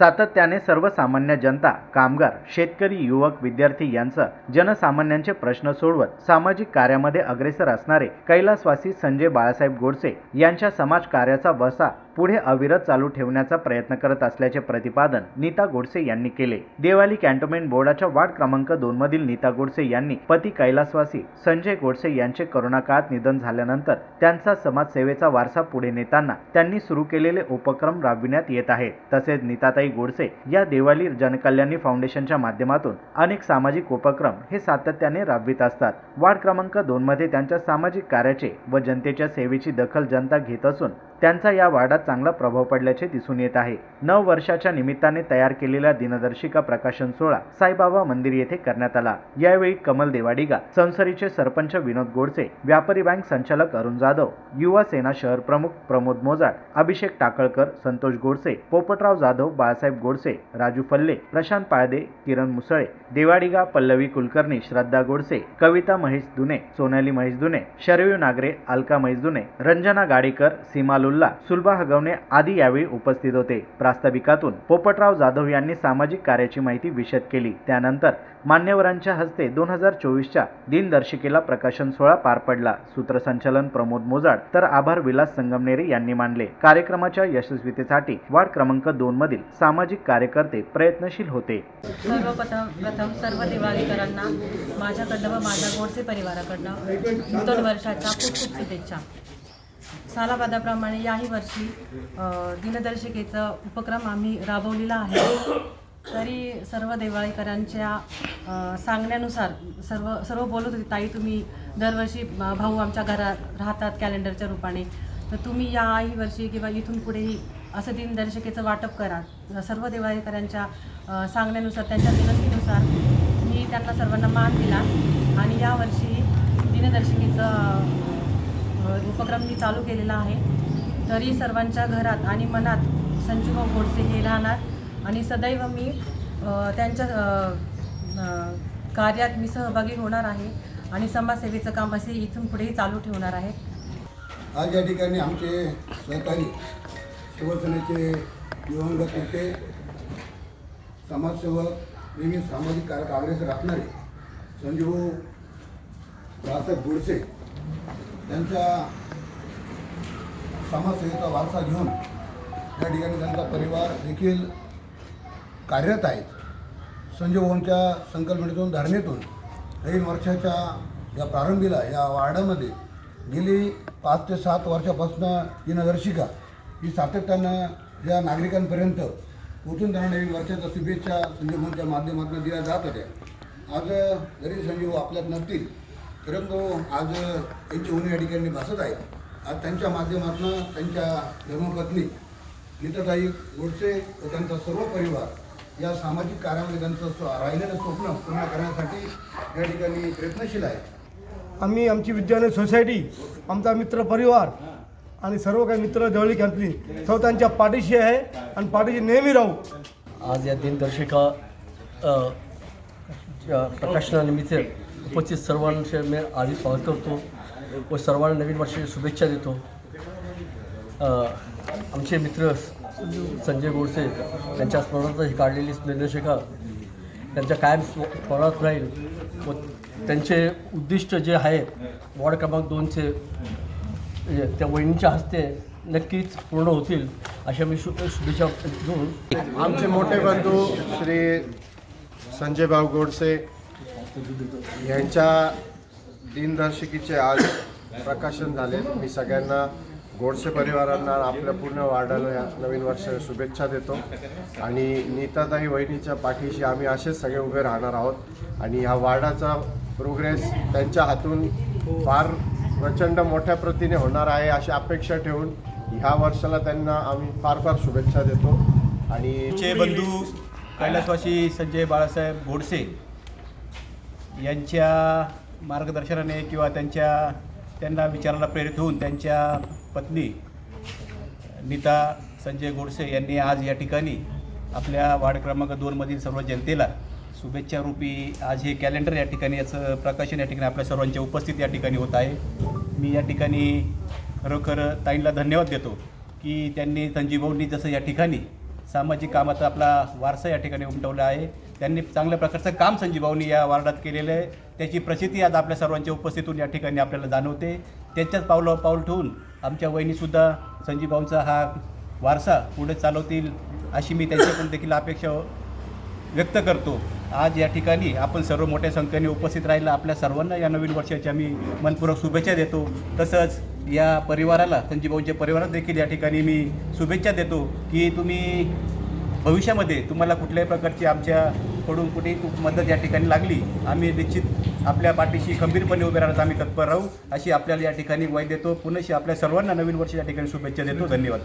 सातत्याने सर्वसामान्य जनता कामगार शेतकरी युवक विद्यार्थी यांचं जनसामान्यांचे प्रश्न सोडवत सामाजिक कार्यामध्ये अग्रेसर असणारे कैलासवासी संजय बाळासाहेब गोडसे यांच्या समाज कार्याचा वसा पुढे अविरत चालू ठेवण्याचा प्रयत्न करत असल्याचे प्रतिपादन नीता गोडसे यांनी केले. देवाली कॅन्टोन्मेंट बोर्डाच्या वार्ड क्रमांक दोन मधील नीता गोडसे यांनी पती कैलासवासी संजय गोडसे यांचे करोना काळात निधन झाल्यानंतर त्यांचा समाजसेवेचा वारसा पुढे नेताना त्यांनी सुरू केलेले उपक्रम राबविण्यात येत आहेत. तसेच नीताताई गोडसे या देवाली जनकल्याणी फाउंडेशनच्या माध्यमातून अनेक सामाजिक उपक्रम हे सातत्याने राबवित असतात. वार्ड क्रमांक दोन मध्ये त्यांच्या सामाजिक कार्याचे व जनतेच्या सेवेची दखल जनता घेत असून त्यांचा या वार्डात चांगला प्रभाव पडल्याचे दिसून येत आहे. नव वर्षाच्या निमित्ताने तयार केलेला दिनदर्शिका प्रकाशन सोहळा साईबाबा मंदिर येथे करण्यात आला. यावेळी कमल देवाडिगा संसरीचे सरपंच विनोद गोडसे व्यापारी बँक संचालक अरुण जाधव युवा सेना शहर प्रमुख प्रमोद मोजाड अभिषेक टाकळकर संतोष गोडसे पोपटराव जाधव बाळासाहेब गोडसे राजू फल्ले प्रशांत पाळदे किरण मुसळे देवाडिगा पल्लवी कुलकर्णी श्रद्धा गोडसे कविता महेश दुने सोनाली महेश दुने शरयू नागरे अलका महेश दुने रंजना गाडेकर सीमा लुल्ला सुलभा हगवणे आदी यावेळी उपस्थित होते. प्रास्ताविकातून पोपटराव जाधव यांनी सामाजिक कार्याची माहिती विशद केली. त्यानंतर मान्यवरांच्या हस्ते दोन हजार चोवीसच्या दिनदर्शिकेला प्रकाशन सोहळा पार पडला. सूत्रसंचालन प्रमोद मोजाड तर आभार विलास संगमनेरे यांनी मानले. कार्यक्रमाच्या यशस्वीतेसाठी वार्ड क्रमांक दोन मधील सामाजिक कार्यकर्ते प्रयत्नशील होते. सर्वप्रथम प्रथम सर्व दिवाळीकरांना माझ्याकडनं व माझ्या गोडसे परिवाराकडनं नूतन वर्षाच्या खूप खूप शुभेच्छा. सालाबादाप्रमाणे याही वर्षी दिनदर्शिकेचा उपक्रम आम्ही राबवलेला आहे. तरी सर्व देवाळीकरांच्या सांगण्यानुसार सर्व सर्व बोलत होते ताई तुम्ही दरवर्षी भाऊ आमच्या घरात राहतात कॅलेंडरच्या रूपाने. तर तुम्ही याही वर्षी किंवा इथून पुढेही असं दिनदर्शिकेचं वाटप करा. सर्व देवाळेकरांच्या सांगण्यानुसार त्यांच्या विनंतीनुसार मी त्यांना सर्वांना मान दिला. आणि यावर्षी दिनदर्शिकेचं उपक्रम मी चालू केलेला आहे. तरी सर्वांच्या घरात आणि मनात संजूभाऊ गोडसे हे राहणार आणि सदैव मी त्यांच्या कार्यात मी सहभागी होणार आहे आणि समाजसेवेचं काम असे इथून पुढेही चालू ठेवणार आहे. आज या ठिकाणी आमचे सहकारी शिवसेनेचे दिवंगत नेते समाजसेवक नेहमी सामाजिक कार्यात अग्रेसर असणारे संजीव बाळासाहेब गोडसे त्यांच्या समाजसेवेचा वारसा घेऊन या ठिकाणी त्यांचा परिवार देखील कार्यरत आहेत संजय भवनच्या संकल्पनेतून धारणेतून नवीन वर्षाच्या या प्रारंभीला या वार्डामध्ये गेली पाच ते सात वर्षापासून ही नगरशिका ही सातत्यानं या नागरिकांपर्यंत पोचून त्यांना नवीन वर्षाच्या शुभेच्छा संजय भवनच्या माध्यमातून दिल्या जात होत्या. आज जरी संजीव आपल्यात नसतील परंतु आज त्यांची उन्हे या ठिकाणी भासत आहेत आज त्यांच्या माध्यमातून त्यांच्या धर्मपत्नी नीताताई गोडसे व त्यांचा सर्व परिवार या सामाजिक कार्यामध्ये त्यांचं स्व- राहिलेलं स्वप्न पूर्ण करण्यासाठी या ठिकाणी प्रयत्नशील आहे. आम्ही आमची विद्यालय सोसायटी आमचा मित्र परिवार आणि सर्व काही मित्र जवळी कंपनी सर्व त्यांच्या पाठीशी आहे आणि पाठीशी नेहमी राहू. आज या दिनदर्शिका प्रकाशनानिमित्त उपस्थित सर्वांचे मी आधी स्वागत करतो व सर्वांना नवीन वर्षाची शुभेच्छा देतो. आमचे मित्र संजय गोडसे त्यांच्या स्मरणार्थ ही काढलेली निर्देशिका त्यांच्या कायम स्मरणात राहील व त्यांचे उद्दिष्ट जे आहे वॉर्ड क्रमांक दोनचे म्हणजे त्या वहिनीच्या हस्ते नक्कीच पूर्ण होतील अशा मी शु शुभेच्छा देऊन आमचे मोठे बंधू श्री संजय भाऊ गोडसे यांच्या दिनदर्शिकेचे आज प्रकाशन झाले. मी सगळ्यांना गोडसे परिवारांना आपल्या पूर्ण वार्डाला या नवीन वर्ष शुभेच्छा देतो. आणि नीताताई वहिनीच्या पाठीशी आम्ही असेच सगळे उभे राहणार आहोत. आणि ह्या वार्डाचा प्रोग्रेस त्यांच्या हातून फार प्रचंड मोठ्या प्रतीने होणार आहे अशी अपेक्षा ठेवून ह्या वर्षाला त्यांना आम्ही फार फार शुभेच्छा देतो. आणि चे बंधू कैलासवासी संजय बाळासाहेब गोडसे. यांच्या मार्गदर्शनाने किंवा त्यांच्या त्यांना विचाराला प्रेरित होऊन त्यांच्या पत्नी नीता संजय गोडसे यांनी आज या ठिकाणी आपल्या वार्ड क्रमांक दोनमधील सर्व जनतेला शुभेच्छा रूपी आज हे कॅलेंडर या ठिकाणी याचं प्रकाशन या ठिकाणी आपल्या सर्वांच्या उपस्थित या ठिकाणी होत आहे. मी या ठिकाणी खरोखर ताईंना धन्यवाद देतो की त्यांनी संजीवभाऊंनी जसं या ठिकाणी सामाजिक कामाचा आपला वारसा या ठिकाणी उमटवला आहे त्यांनी चांगल्या प्रकारचं काम संजीभाऊनी या वार्डात केलेलं आहे. त्याची प्रसिद्धी आज आपल्या सर्वांच्या उपस्थितीतून या ठिकाणी आपल्याला जाणवते. त्यांच्याच पावलं पाऊल ठेवून आमच्या वहिनीसुद्धा संजीभाऊंचा हा वारसा पुढे चालवतील अशी मी त्यांच्याकडून देखील अपेक्षा व्यक्त करतो. आज या ठिकाणी आपण सर्व मोठ्या संख्येने उपस्थित राहिला. आपल्या सर्वांना या नवीन वर्षाच्या मी मनपूर्वक शुभेच्छा देतो. तसंच या परिवाराला संजीभाऊंच्या परिवारात देखील या ठिकाणी मी शुभेच्छा देतो की तुम्ही भविष्यामध्ये तुम्हाला कुठल्याही प्रकारची आमच्या पडून कुठेही मदत या ठिकाणी लागली. आम्ही निश्चित आपल्या पाठीशी खंबीरपणे उभे राहण्यास आम्ही तत्पर राहू अशी आपल्याला या ठिकाणी वय देतो. पुनश्च आपल्या सर्वांना नवीन वर्षाच्या ठिकाणी शुभेच्छा देतो. धन्यवाद.